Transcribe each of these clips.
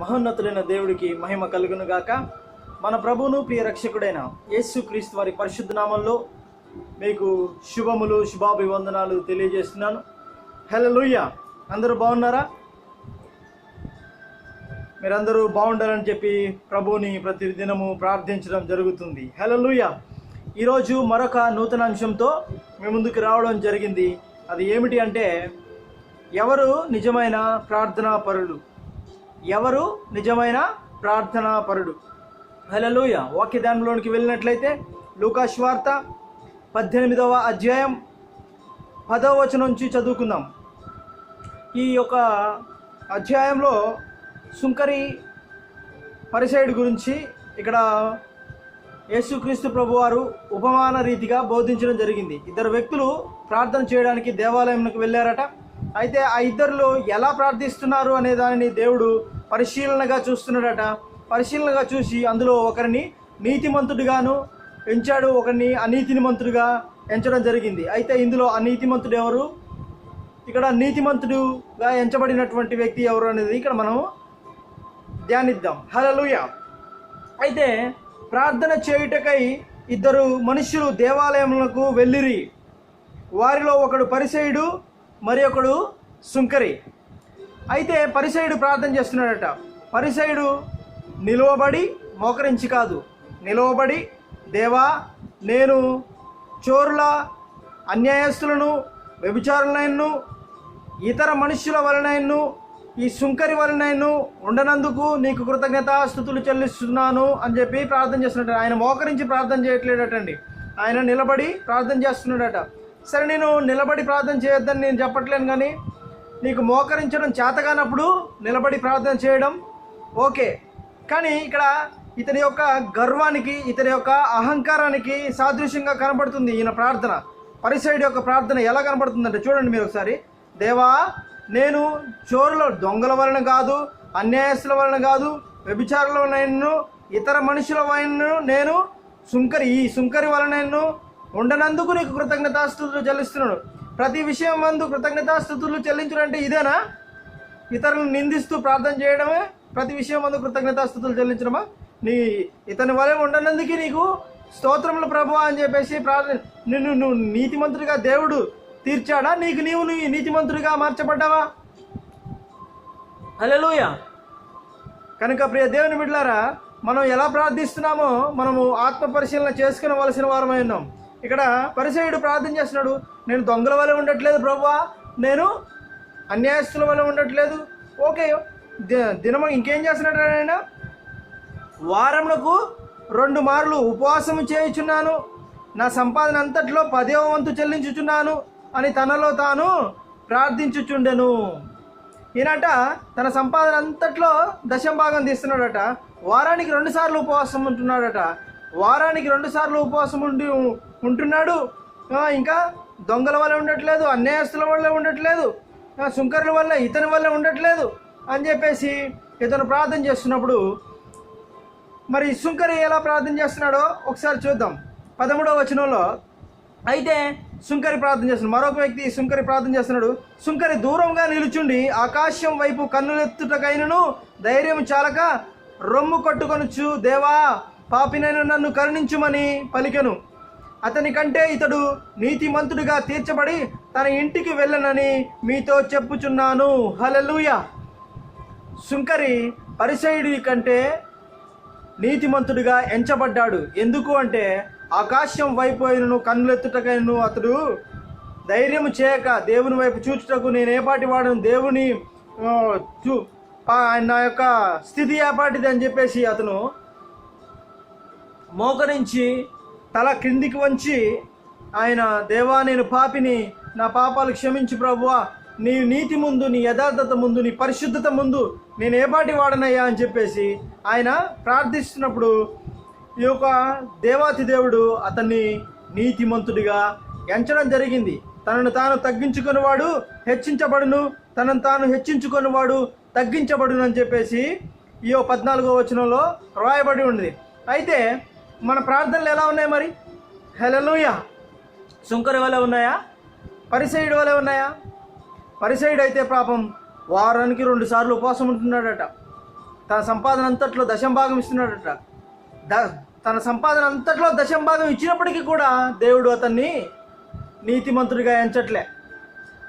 మహోన్నతుడైన దేవుడికి మహిమ కలుగును గాక మన ప్రభువును ప్రియ రక్షకుడైన యేసుక్రీస్తు వారి పరిశుద్ధ నామంలో మీకు శుభములు శుభాభివందనాలు తెలియజేస్తున్నాను. హలో లూయ అందరూ బాగున్నారా? మీరందరూ బాగుండాలని చెప్పి ప్రభువుని ప్రతి దినము ప్రార్థించడం జరుగుతుంది. హలో లూయ ఈరోజు మరొక నూతన అంశంతో మీ ముందుకు రావడం జరిగింది. అది ఏమిటి అంటే ఎవరు నిజమైన ప్రార్థనా పరుడు ఎవరు నిజమైన ప్రార్థనా పరుడు హలోయ వాక్య వెళ్ళినట్లయితే లూకాశ్వార్త పద్దెనిమిదవ అధ్యాయం పదవ వచనం నుంచి చదువుకుందాం. ఈ యొక్క అధ్యాయంలో సుంకరి పరిసైడ్ గురించి ఇక్కడ యేసుక్రీస్తు ప్రభువారు ఉపమాన రీతిగా బోధించడం జరిగింది. ఇద్దరు వ్యక్తులు ప్రార్థన చేయడానికి దేవాలయంకు వెళ్ళారట. అయితే ఆ ఇద్దరులో ఎలా ప్రార్థిస్తున్నారు అనే దానిని దేవుడు పరిశీలనగా చూస్తున్నాడట. పరిశీలనగా చూసి అందులో ఒకరిని నీతిమంతుడిగాను ఎంచాడు ఒకరిని అనీతిమంతుడిగా ఎంచడం జరిగింది. అయితే ఇందులో అనీతిమంతుడు ఎవరు? ఇక్కడ నీతిమంతుడుగా ఎంచబడినటువంటి వ్యక్తి ఎవరు అనేది ఇక్కడ మనం ధ్యానిద్దాం. హలలుయ అయితే ప్రార్థన చేయుటకై ఇద్దరు మనుషులు దేవాలయములకు వెళ్ళిరి. వారిలో ఒకడు పరిసేయుడు మరి ఒకడు సుంకరి. అయితే పరిసయుడు ప్రార్థన చేస్తున్నాడట. పరిసయుడు నిలువబడి మోకరించి కాదు. నిలువబడి దేవా నేను చోరుల అన్యాయస్తులను వ్యభిచారులైనను ఇతర మనుష్యుల వలనైను ఈ సుంకరి వలనైను ఉండనందుకు నీకు కృతజ్ఞతాస్థుతులు చెల్లిస్తున్నాను అని చెప్పి ప్రార్థన చేస్తున్నాడు ఆయన మోకరించి ప్రార్థన చేయట్లేడటండి. ఆయన నిలబడి ప్రార్థన చేస్తున్నాడట. సరే నేను నిలబడి ప్రార్థన చేయొద్దని నేను చెప్పట్లేను కానీ నీకు మోకరించడం చేతగానప్పుడు నిలబడి ప్రార్థన చేయడం ఓకే. కానీ ఇక్కడ ఇతని యొక్క గర్వానికి ఇతని యొక్క అహంకారానికి సాదృశ్యంగా కనబడుతుంది ఈయన ప్రార్థన. పరిసైడ్ యొక్క ప్రార్థన ఎలా కనబడుతుందంటే చూడండి మీరు ఒకసారి. దేవా నేను చోరుల దొంగల వలన కాదు అన్యాయస్తుల వలన కాదు వ్యభిచారుల వలన ఇతర మనుషుల వలన నేను సుంకరి ఈ సుంకరి వలన ఉండనందుకు నీకు కృతజ్ఞతాస్థుతులు చెల్లిస్తున్నాడు. ప్రతి విషయం మందు కృతజ్ఞతాస్థుతులు చెల్లించడం అంటే ఇదేనా? ఇతరులను నిందిస్తూ ప్రార్థన చేయడమే? ప్రతి విషయం మందు కృతజ్ఞతాస్థుతులు చెల్లించడమా? నీ ఇతని వలె ఉండనందుకు నీకు స్తోత్రములు ప్రభు అని చెప్పేసి ప్రార్థన నిన్ను నువ్వు నీతిమంతుడిగా దేవుడు తీర్చాడా? నీకు నీవు నీ నీతిమంతుడిగా మార్చబడ్డావా? అలెలుయ కనుక ప్రియ దేవుని బిడ్డలారా మనం ఎలా ప్రార్థిస్తున్నామో మనము ఆత్మ పరిశీలన చేసుకునవలసిన వారమై ఉన్నాం. ఇక్కడ పరిసయుడు ప్రార్థన చేస్తున్నాడు. నేను దొంగల వల్ల ఉండట్లేదు ప్రభువా. నేను అన్యాయస్తుల వల్ల ఉండట్లేదు. ఓకే ది- దినము ఇంకేం చేస్తున్నాడు ఆయన? వారములకు రెండు మార్లు ఉపవాసం చేయుచున్నాను. నా సంపాదన అంతట్లో పదేవ వంతు చెల్లించుచున్నాను అని తనలో తాను ప్రార్థించుచుండెను. ఈయనట తన సంపాదన అంతట్లో దశం భాగం తీస్తున్నాడట. వారానికి రెండుసార్లు ఉపవాసం ఉంటున్నాడట. వారానికి రెండు సార్లు ఉపవాసం ఉండి ఉంటున్నాడు. ఇంకా దొంగల వల్ల ఉండట్లేదు అన్యాయస్తుల వల్ల ఉండట్లేదు ఆ, వల్ల ఇతని వల్ల ఉండట్లేదు అని చెప్పేసి ఇతను ప్రార్థన చేస్తున్నప్పుడు మరి సుంకరి ఎలా ప్రార్థన చేస్తున్నాడో ఒకసారి చూద్దాం. పదమూడవ వచనంలో అయితే సుంకరి ప్రార్థన చేస్తున్నాడు. మరొక వ్యక్తి సుంకరి ప్రార్థన చేస్తున్నాడు. సుంకరి దూరంగా నిలుచుండి ఆకాశం వైపు కన్నులెత్తుటకైనను ధైర్యం చాలక రొమ్ము కొట్టుకొనుచు దేవా పాపినైన నన్ను కరుణించుమని పలికెను. అతని కంటే ఇతడు నీతిమంతుడిగా తీర్చబడి తన ఇంటికి వెళ్ళనని మీతో చెప్పుచున్నాను. హలలుయ సుంకరి పరిసయుడి కంటే నీతిమంతుడిగా ఎంచబడ్డాడు. ఎందుకు అంటే ఆకాశం వైపు అయినను కన్నులెత్తుటకైనను అతడు ధైర్యం చేయక దేవుని వైపు చూచుటకు నేను ఏపాటి వాడను? దేవుని చూ నా యొక్క స్థితి ఏపాటిది అని చెప్పేసి అతను మోకరించి తల క్రిందికి వంచి ఆయన దేవా నేను పాపిని నా పాపాలు క్షమించు ప్రభువా. నీ నీతి ముందు నీ యథార్థత ముందు నీ పరిశుద్ధత ముందు నేను ఏపాటి వాడనయ్యా? అని చెప్పేసి ఆయన ప్రార్థిస్తున్నప్పుడు ఈ యొక్క దేవాతి దేవుడు అతన్ని నీతిమంతుడిగా ఎంచడం జరిగింది. తనను తాను తగ్గించుకునేవాడు హెచ్చించబడును తనను తాను హెచ్చించుకునేవాడు తగ్గించబడును అని చెప్పేసి ఈ పద్నాలుగో వచనంలో రాయబడి ఉంది అయితే మన ప్రార్థనలు ఎలా ఉన్నాయి మరి? హెలలుయ సుంకర వల్ల ఉన్నాయా? పరిసైడ్ వల్ల ఉన్నాయా? పరిసైడ్ అయితే పాపం వారానికి రెండు సార్లు ఉపవాసం ఉంటున్నాడట. తన సంపాదన అంతట్లో దశం భాగం ఇస్తున్నాడట. ద తన సంపాదన అంతట్లో దశం భాగం ఇచ్చినప్పటికీ కూడా దేవుడు అతన్ని నీతిమంతుడిగా ఎంచట్లే.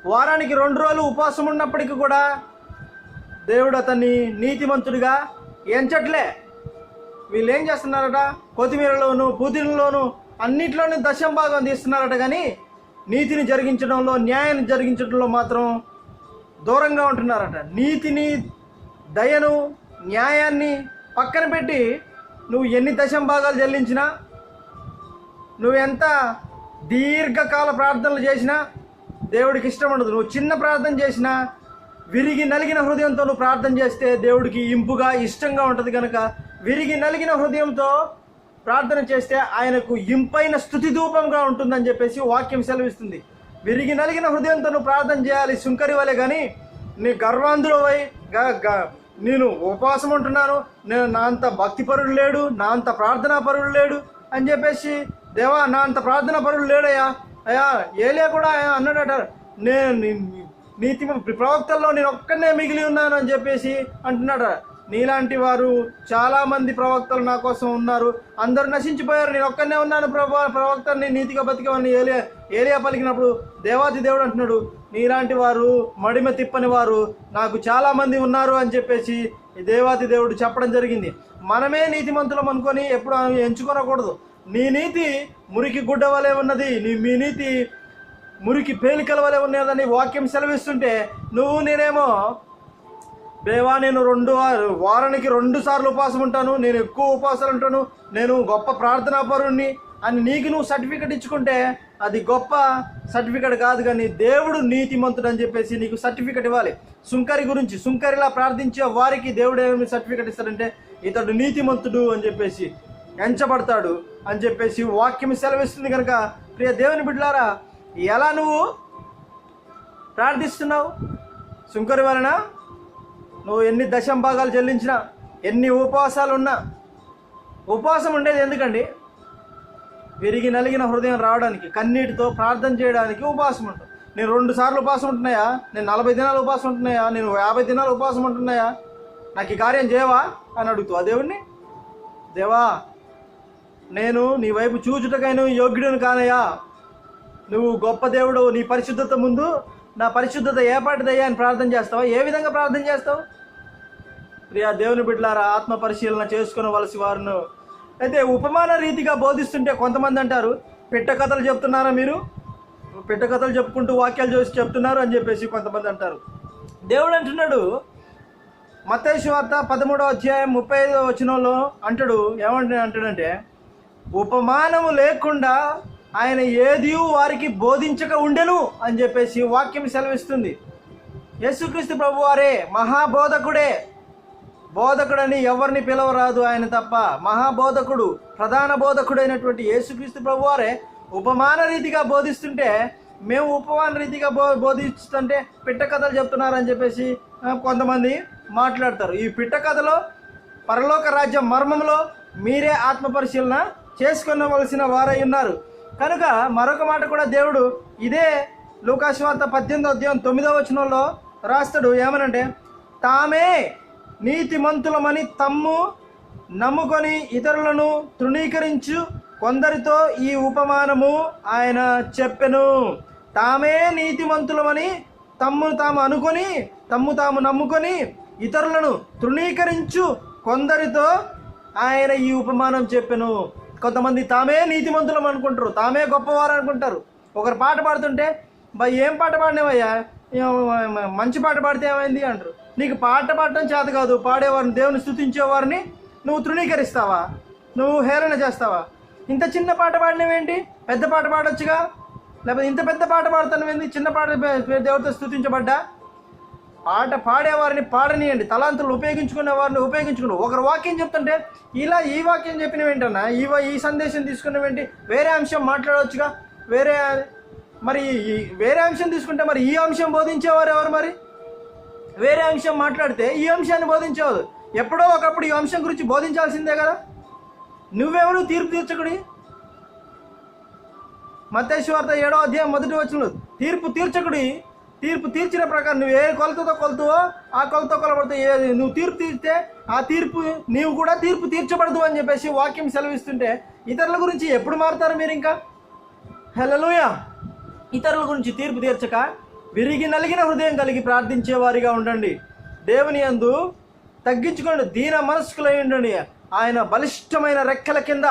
వారానికి రెండు రోజులు ఉపవాసం ఉన్నప్పటికీ కూడా దేవుడు అతన్ని నీతిమంతుడిగా ఎంచట్లే. వీళ్ళు ఏం చేస్తున్నారట? కొత్తిమీరలోను పుదీనలోను అన్నిట్లోనూ దశం భాగం తీస్తున్నారట కానీ నీతిని జరిగించడంలో న్యాయాన్ని జరిగించడంలో మాత్రం దూరంగా ఉంటున్నారట. నీతిని దయను న్యాయాన్ని పక్కన పెట్టి నువ్వు ఎన్ని దశం భాగాలు చెల్లించినా నువ్వు ఎంత దీర్ఘకాల ప్రార్థనలు చేసినా దేవుడికి ఇష్టం ఉండదు. నువ్వు చిన్న ప్రార్థన చేసినా విరిగి నలిగిన హృదయంతో నువ్వు ప్రార్థన చేస్తే దేవుడికి ఇంపుగా ఇష్టంగా ఉంటుంది కనుక విరిగి నలిగిన హృదయంతో ప్రార్థన చేస్తే ఆయనకు ఇంపైన స్థుతి ధూపంగా ఉంటుందని చెప్పేసి వాక్యం సెలవిస్తుంది. విరిగి నలిగిన హృదయంతో నువ్వు ప్రార్థన చేయాలి సుంకరి వలె కానీ నీ గర్వాంధులవై గ- గ- నేను ఉపవాసం ఉంటున్నాను నేను నా అంత భక్తి పరుడు లేడు నా అంత ప్రార్థనా పరుడు లేడు అని చెప్పేసి దేవా నా అంత ప్రార్థనా పరుడు లేడయ్యా అయ్యా ఏలే కూడా అన్నాడట. నేను నీతి ప్రవక్తల్లో నేను ఒక్కనే మిగిలి ఉన్నాను అని చెప్పేసి అంటున్నాడు నీలాంటి వారు చాలా మంది ప్రవక్తలు నా కోసం ఉన్నారు. అందరూ నశించిపోయారు. నేను ఒక్కనే ఉన్నాను ప్రభా. ప్రవక్తని నీతిగా బతికమని ఏలియా ఏలియా పలికినప్పుడు దేవాది దేవుడు అంటున్నాడు నీలాంటి వారు మడిమ తిప్పని వారు నాకు చాలా మంది ఉన్నారు అని చెప్పేసి దేవాది దేవుడు చెప్పడం జరిగింది. మనమే నీతిమంతులం అనుకొని ఎప్పుడు ఎంచుకోనకూడదు. నీ నీతి మురికి గుడ్డ వలె ఉన్నది. నీ మీ నీతి మురికి పేలికల వలె ఉన్నదని వాక్యం సెలవిస్తుంటే నువ్వు నేనేమో దేవా నేను రెండు వారానికి రెండు సార్లు ఉపవాసం ఉంటాను. నేను ఎక్కువ ఉపవాసాలు ఉంటాను నేను గొప్ప ప్రార్థనా పరుణ్ణి అని నీకు నువ్వు సర్టిఫికెట్ ఇచ్చుకుంటే అది గొప్ప సర్టిఫికెట్ కాదు కానీ దేవుడు నీతిమంతుడు అని చెప్పేసి నీకు సర్టిఫికెట్ ఇవ్వాలి. సుంకరి గురించి సుంకరిలా ప్రార్థించే వారికి దేవుడు ఏమి సర్టిఫికెట్ ఇస్తాడంటే ఇతడు నీతిమంతుడు అని చెప్పేసి ఎంచబడతాడు అని చెప్పేసి వాక్యం సెలవిస్తుంది కనుక. ప్రియ దేవుని బిడ్డలారా ఎలా నువ్వు ప్రార్థిస్తున్నావు? సుంకరి వలన నువ్వు ఎన్ని దశం భాగాలు చెల్లించినా ఎన్ని ఉపవాసాలు ఉన్నా ఉపవాసం ఉండేది ఎందుకండి? విరిగి నలిగిన హృదయం రావడానికి కన్నీటితో ప్రార్థన చేయడానికి ఉపవాసం ఉంటుంది నేను రెండు సార్లు ఉపవాసం ఉంటున్నాయా? నేను నలభై దినాలు ఉపవాసం ఉంటున్నాయా? నేను యాభై దినాలు ఉపవాసం ఉంటున్నాయా? నాకు ఈ కార్యం చేయవా? అని అడుగుతావు ఆ దేవుణ్ణి? దేవా నేను నీ వైపు చూచుటకైనా యోగ్యుడిని కానయ్యా. నువ్వు గొప్ప దేవుడు నీ పరిశుద్ధత ముందు నా పరిశుద్ధత ఏపాటిదయ్యా అని ప్రార్థన చేస్తావా? ఏ విధంగా ప్రార్థన చేస్తావు? ప్రియా దేవుని బిడ్డలారా ఆత్మ పరిశీలన చేసుకునవలసి వారును. అయితే ఉపమాన రీతిగా బోధిస్తుంటే కొంతమంది అంటారు పిట్ట కథలు చెప్తున్నారా మీరు? పిట్ట కథలు చెప్పుకుంటూ వాక్యాలు చూసి చెప్తున్నారు అని చెప్పేసి కొంతమంది అంటారు. దేవుడు అంటున్నాడు మత్తయి వార్త పదమూడవ అధ్యాయం ముప్పై ఐదో వచనంలో అంటాడు ఏమంటే అంటాడంటే ఉపమానము లేకుండా ఆయన ఏది వారికి బోధించక ఉండెను అని చెప్పేసి వాక్యం సెలవిస్తుంది. యేసుక్రీస్తు ప్రభు వారే మహాబోధకుడే. బోధకుడని ఎవరిని పిలవరాదు ఆయన తప్ప. మహాబోధకుడు ప్రధాన బోధకుడైనటువంటి యేసుక్రీస్తు ప్రభు వారే ఉపమాన రీతిగా బోధిస్తుంటే మేము ఉపమాన రీతిగా బో బోధిస్తుంటే పిట్ట కథలు చెప్తున్నారని చెప్పేసి కొంతమంది మాట్లాడతారు. ఈ పిట్ట కథలో పరలోక రాజ్యం మర్మంలో మీరే ఆత్మపరిశీలన చేసుకునవలసిన వారై ఉన్నారు. కనుక మరొక మాట కూడా దేవుడు ఇదే లూకాశివార్త పద్దెనిమిదో అధ్యాయం తొమ్మిదో వచనంలో రాస్తాడు. ఏమనంటే తామే నీతిమంతులమని తమ్ము నమ్ముకొని ఇతరులను తృణీకరించు కొందరితో ఈ ఉపమానము ఆయన చెప్పెను. తామే నీతిమంతులమని తమ్మును తాము అనుకొని తమ్ము తాము నమ్ముకొని ఇతరులను తృణీకరించు కొందరితో ఆయన ఈ ఉపమానం చెప్పెను. కొంతమంది తామే నీతిమంతులం అనుకుంటారు తామే గొప్పవారు అనుకుంటారు. ఒకరు పాట పాడుతుంటే బా ఏం పాట పాడినావయ్యా? మంచి పాట పాడితే ఏమైంది? అంటారు. నీకు పాట పాడటం చేత కాదు పాడేవారిని దేవుని స్థుతించేవారిని నువ్వు తృణీకరిస్తావా? నువ్వు హేళన చేస్తావా? ఇంత చిన్న పాట పాడినవేంటి పెద్ద పాట పాడొచ్చుగా? లేకపోతే ఇంత పెద్ద పాట పాడుతానవేంది చిన్న పాట దేవుడితో స్థుతించబడ్డా? పాట పాడేవారిని పాడనీయండి. తలాంతులు ఉపయోగించుకునే వారిని ఉపయోగించుకుని. ఒకరు వాక్యం చెప్తుంటే ఇలా ఈ వాక్యం చెప్పినవేంటన్నా ఈ ఈ సందేశం తీసుకున్నవేంటి వేరే అంశం మాట్లాడవచ్చుగా వేరే మరి ఈ- వేరే అంశం తీసుకుంటే మరి ఈ అంశం బోధించేవారు ఎవరు మరి? వేరే అంశం మాట్లాడితే ఈ అంశాన్ని బోధించేవారు. ఎప్పుడో ఒకప్పుడు ఈ అంశం గురించి బోధించాల్సిందే కదా? నువ్వెవరు? తీర్పు తీర్చకుడి? మతేశ్వార్త ఏడో అధ్యాయం మొదటి వచ్చిన తీర్పు తీర్చకుడి తీర్పు తీర్చిన ప్రకారం నువ్వు ఏ కొలతతో కొలుతువో ఆ కొలతో కొలబడితే ఏ నువ్వు తీర్పు తీర్స్తే ఆ తీర్పు నీవు కూడా తీర్పు తీర్చబడదు అని చెప్పేసి వాక్యం సెలవిస్తుంటే ఇతరుల గురించి ఎప్పుడు మారుతారు మీరు ఇంకా? హెలలుయా ఇతరుల గురించి తీర్పు తీర్చక విరిగి నలిగిన హృదయం కలిగి ప్రార్థించే వారిగా ఉండండి. దేవుని యందు తగ్గించుకోండి దీన మనస్కులై ఉండండి. ఆయన బలిష్టమైన రెక్కల కింద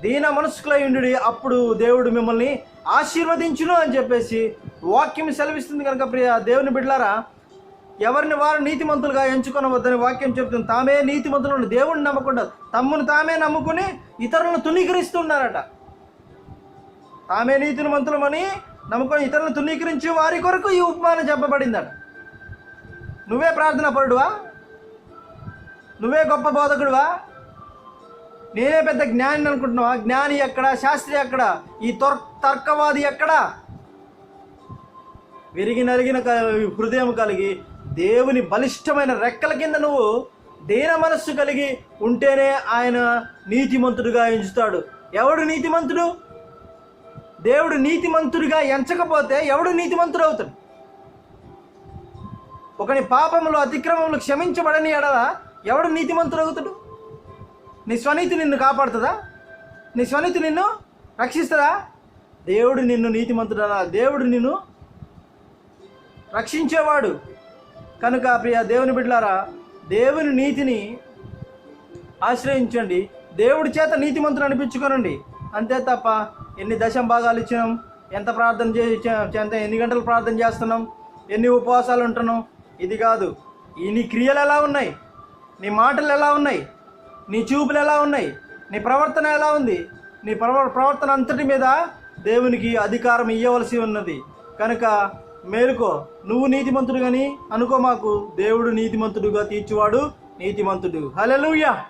దీన మనస్కులై ఉండు. అప్పుడు దేవుడు మిమ్మల్ని ఆశీర్వదించును అని చెప్పేసి వాక్యం సెలవిస్తుంది కనుక ప్రియ దేవుని బిడ్లారా ఎవరిని వారు నీతిమంతులుగా ఎంచుకొనవద్దని వాక్యం చెప్తుంది తామే నీతిమంతులు దేవుడిని నమ్మకుండా తమ్మును తామే నమ్ముకుని ఇతరులను తునీకరిస్తున్నారట తామే నీతిమంతులమని నమ్ముకొని ఇతరులను తునీకరించి వారి కొరకు ఈ ఉపమానం చెప్పబడిందట. నువ్వే ప్రార్థన పరుడువా? నువ్వే గొప్ప బోధకుడువా? నేనే పెద్ద జ్ఞాని అనుకుంటున్నావా? జ్ఞాని ఎక్కడ? శాస్త్రి ఎక్కడ? ఈ తొర్ తర్కవాది ఎక్కడ? విరిగి నరిగిన హృదయం కలిగి దేవుని బలిష్టమైన రెక్కల కింద నువ్వు దీన మనస్సు కలిగి ఉంటేనే ఆయన నీతిమంతుడుగా ఎంచుతాడు. ఎవడు నీతిమంతుడు? దేవుడు నీతిమంతుడిగా ఎంచకపోతే ఎవడు నీతిమంతుడు అవుతాడు? ఒకని పాపములు అతిక్రమములు క్షమించబడని ఎడలా ఎవడు నీతిమంతుడు అవుతాడు? నీ స్వనీతి నిన్ను కాపాడుతుందా? నీ స్వనీతి నిన్ను రక్షిస్తుందా? దేవుడు నిన్ను నీతిమంతుడా? దేవుడు నిన్ను రక్షించేవాడు. కనుక ప్రియ దేవుని బిడ్డలారా దేవుని నీతిని ఆశ్రయించండి. దేవుడి చేత నీతిమంతులు అనిపించుకోనండి. అంతే తప్ప ఎన్ని దశం భాగాలు ఇచ్చినాం ఎంత ప్రార్థన చేసి ఎంత ఎన్ని గంటలు ప్రార్థన చేస్తున్నాం ఎన్ని ఉపవాసాలు ఉంటున్నాం ఇది కాదు. ఈ నీ క్రియలు ఎలా ఉన్నాయి? నీ మాటలు ఎలా ఉన్నాయి? నీ చూపులు ఎలా ఉన్నాయి? నీ ప్రవర్తన ఎలా ఉంది? నీ ప్రవ ప్రవర్తన అంతటి మీద దేవునికి అధికారం ఇవ్వవలసి ఉన్నది. కనుక మేలుకో. నువ్వు నీతిమంతుడు కానీ అనుకో మాకు. దేవుడు నీతిమంతుడుగా తీర్చువాడు నీతిమంతుడు. హల్లెలూయా!